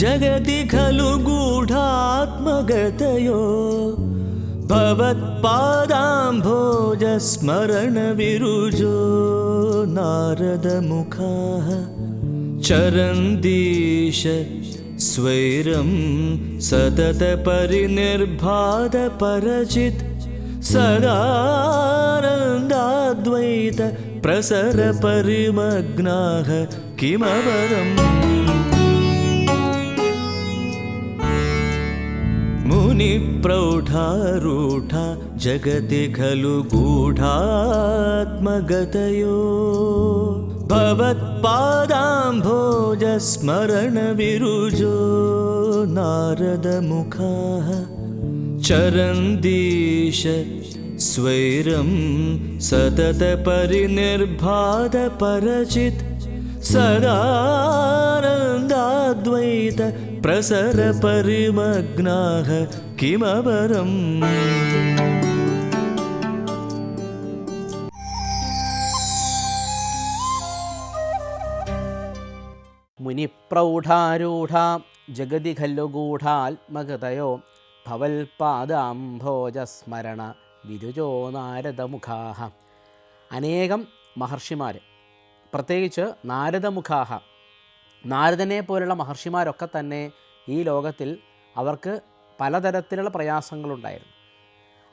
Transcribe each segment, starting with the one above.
जगति खलु गूढात्मगतयो। भवत्पादाम्भोजस्मरणविरुजो नारदमुखाः चरन्दीश स्वैरं सततपरिनिर्भादपरचित् सदानन्दाद्वैत प्रसरपरिमग्नाः किमवरम्? मुनिप्रौढारूढा जगति खलु गूढात्मगतयो। भवत्पादाम्भोजस्मरणविरुजो नारदमुखाः चरन्दीश स्वैरं सततपरिनिर्भादपरचित् सदानन्दाद्वैत प्रसरपरिमग्नाः किमवरम् മുനിപ്രൗഢാരൂഢ ജഗതി ഖല്ലുഗൂഢാത്മകതയോ ഭവൽപാദാംഭോജസ്മരണ വിരുജോ നാരദമുഖാഹ അനേകം മഹർഷിമാർ പ്രത്യേകിച്ച് നാരദമുഖാഹ. നാരദനെ പോലുള്ള മഹർഷിമാരൊക്കെ തന്നെ ഈ ലോകത്തിൽ അവർക്ക് പലതരത്തിലുള്ള പ്രയാസങ്ങളുണ്ടായിരുന്നു.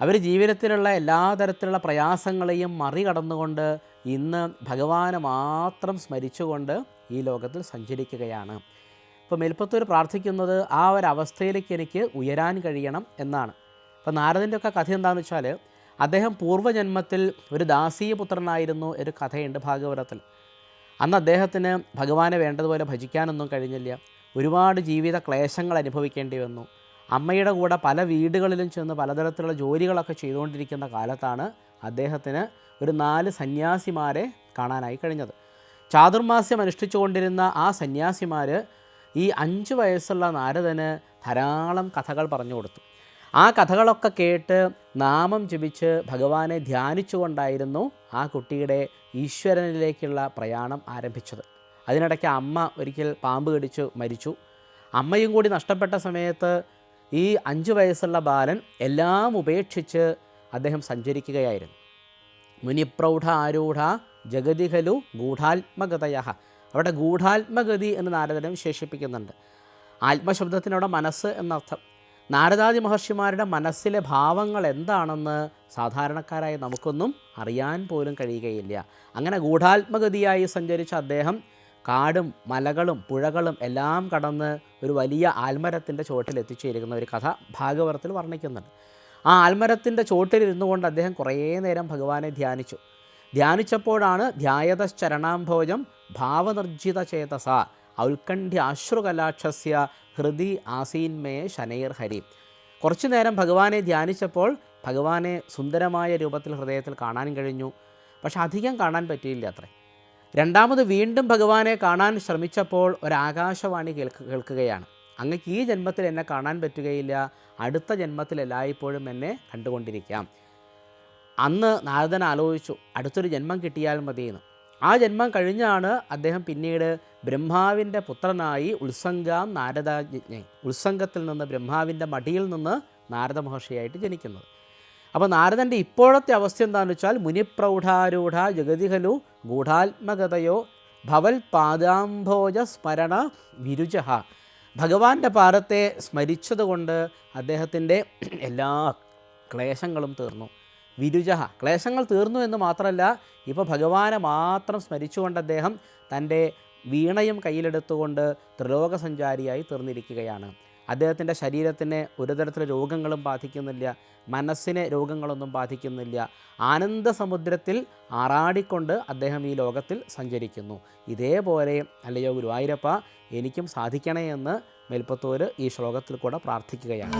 അവർ ജീവിതത്തിലുള്ള എല്ലാ തരത്തിലുള്ള പ്രയാസങ്ങളെയും മറികടന്നുകൊണ്ട് ഇന്ന് ഭഗവാനെ മാത്രം സ്മരിച്ചുകൊണ്ട് ഈ ലോകത്തിൽ സഞ്ചരിക്കുകയാണ്. ഇപ്പോൾ മേൽപ്പത്തൂർ പ്രാർത്ഥിക്കുന്നത് ആ ഒരു അവസ്ഥയിലേക്ക് എനിക്ക് ഉയരാൻ കഴിയണം എന്നാണ്. ഇപ്പോൾ നാരദന്റെ ഒക്കെ കഥ എന്താണെന്ന് വെച്ചാൽ അദ്ദേഹം പൂർവജന്മത്തിൽ ഒരു ദാസീയപുത്രനായിരുന്നു ഒരു കഥയുണ്ട് ഭാഗവതത്തിൽ. അന്ന് അദ്ദേഹത്തിന് ഭഗവാനെ വേണ്ടതുപോലെ ഭജിക്കാനൊന്നും കഴിഞ്ഞില്ല. ഒരുപാട് ജീവിത ക്ലേശങ്ങൾ അനുഭവിക്കേണ്ടി വന്നു. അമ്മയുടെ കൂടെ പല വീടുകളിലും ചെന്ന് പലതരത്തിലുള്ള ജോലികളൊക്കെ ചെയ്തുകൊണ്ടിരിക്കുന്ന കാലത്താണ് അദ്ദേഹത്തിന് ഒരു നാല് സന്യാസിമാരെ കാണാനായി കഴിഞ്ഞത്. ചാതുർമാസ്യം അനുഷ്ഠിച്ചുകൊണ്ടിരുന്ന ആ സന്യാസിമാർ ഈ അഞ്ച് വയസ്സുള്ള നാരദന് ധാരാളം കഥകൾ പറഞ്ഞു കൊടുത്തു. ആ കഥകളൊക്കെ കേട്ട് നാമം ജപിച്ച് ഭഗവാനെ ധ്യാനിച്ചുകൊണ്ടായിരുന്നു ആ കുട്ടിയുടെ ഈശ്വരനിലേക്കുള്ള പ്രയാണം ആരംഭിച്ചത്. അതിനിടയ്ക്ക് അമ്മ ഒരിക്കൽ പാമ്പ് കടിച്ച് മരിച്ചു. അമ്മയും കൂടി നഷ്ടപ്പെട്ട സമയത്ത് ഈ അഞ്ച് വയസ്സുള്ള ബാലൻ എല്ലാം ഉപേക്ഷിച്ച് അദ്ദേഹം സഞ്ചരിക്കുകയായിരുന്നു. മുനിപ്രൗഢ ആരൂഢ ജഗതിഹലു ഗൂഢാത്മഗതയ അവിടെ ഗൂഢാത്മഗതി എന്ന് നാരദനം വിശേഷിപ്പിക്കുന്നുണ്ട്. ആത്മശബ്ദത്തിനവിടെ മനസ്സ് എന്നർത്ഥം നാരദാദി മഹർഷിമാരുടെ മനസ്സിലെ ഭാവങ്ങൾ എന്താണെന്ന് സാധാരണക്കാരായ നമുക്കൊന്നും അറിയാൻ പോലും കഴിയുകയില്ല. അങ്ങനെ ഗൂഢാത്മഗതിയായി സഞ്ചരിച്ച അദ്ദേഹം കാടും മലകളും പുഴകളും എല്ലാം കടന്ന് ഒരു വലിയ ആൽമരത്തിന്റെ ചോട്ടിൽ എത്തിച്ചേരുന്ന ഒരു കഥ ഭാഗവതത്തിൽ വർണിക്കുന്നുണ്ട്. ആ ആൽമരത്തിന്റെ ചുവട്ടിലിരുന്നു കൊണ്ട് അദ്ദേഹം കുറേ നേരം ഭഗവാനെ ധ്യാനിച്ചു. ധ്യാനിച്ചപ്പോഴാണ് ധ്യായതശ്ചരണാംഭോജം ഭാവനിർജിത ചേതസ ഔത്കണ്ഠ്യാശ്രുകലാക്ഷസ്യ ഹൃദി ആസീന്മേ ശനൈർ ഹരി. കുറച്ചു നേരം ഭഗവാനെ ധ്യാനിച്ചപ്പോൾ ഭഗവാനെ സുന്ദരമായ രൂപത്തിൽ ഹൃദയത്തിൽ കാണാൻ കഴിഞ്ഞു. പക്ഷെ അധികം കാണാൻ പറ്റിയില്ല അത്രേ. രണ്ടാമത് വീണ്ടും ഭഗവാനെ കാണാൻ ശ്രമിച്ചപ്പോൾ ഒരാകാശവാണി കേൾക്ക് കേൾക്കുകയാണ്. അങ്ങക്ക് ഈ ജന്മത്തിൽ എന്നെ കാണാൻ പറ്റുകയില്ല. അടുത്ത ജന്മത്തിൽ എല്ലായ്പ്പോഴും എന്നെ കണ്ടുകൊണ്ടിരിക്കാം. അന്ന് നാരദൻ ആലോചിച്ചു അടുത്തൊരു ജന്മം കിട്ടിയാൽ മതിയെന്ന്. ആ ജന്മം കഴിഞ്ഞാണ് അദ്ദേഹം പിന്നീട് ബ്രഹ്മാവിന്റെ പുത്രനായി ഉത്സംഗാം നാരദ ഉത്സംഗത്തിൽ നിന്ന് ബ്രഹ്മാവിന്റെ മടിയിൽ നിന്ന് നാരദ മഹർഷിയായിട്ട് ജനിക്കുന്നത്. അപ്പോൾ നാരദന്റെ ഇപ്പോഴത്തെ അവസ്ഥ എന്താണെന്ന് വെച്ചാൽ മുനിപ്രൗഢാരൂഢ ജഗതിഹലു ഗൂഢാത്മകതയോ ഭവൽ പാദാംഭോജ സ്മരണ വിരുച ഭഗവാന്റെ പാദത്തെ സ്മരിച്ചതുകൊണ്ട് അദ്ദേഹത്തിന്റെ എല്ലാ ക്ലേശങ്ങളും തീർന്നു. വിരുച ക്ലേശങ്ങൾ തീർന്നു എന്ന് മാത്രമല്ല ഇപ്പോൾ ഭഗവാനെ മാത്രം സ്മരിച്ചുകൊണ്ട് അദ്ദേഹം തന്റെ വീണയും കയ്യിലെടുത്തുകൊണ്ട് ത്രിലോക സഞ്ചാരിയായി തീർന്നിരിക്കുകയാണ്. അദ്ദേഹത്തിന്റെ ശരീരത്തിന് ഒരു തരത്തിലെ രോഗങ്ങളും ബാധിക്കുന്നില്ല മനസ്സിനെ രോഗങ്ങളൊന്നും ബാധിക്കുന്നില്ല. ആനന്ദ സമുദ്രത്തിൽ ആറാടിക്കൊണ്ട് അദ്ദേഹം ഈ ലോകത്തിൽ സഞ്ചരിക്കുന്നു. ഇതേപോലെ അല്ലയോ ഗുരുവായൂരപ്പ എനിക്കും സാധിക്കണേ എന്ന് മേൽപ്പത്തൂർ ഈ ശ്ലോകത്തിൽ കൂടെ പ്രാർത്ഥിക്കുകയാണ്.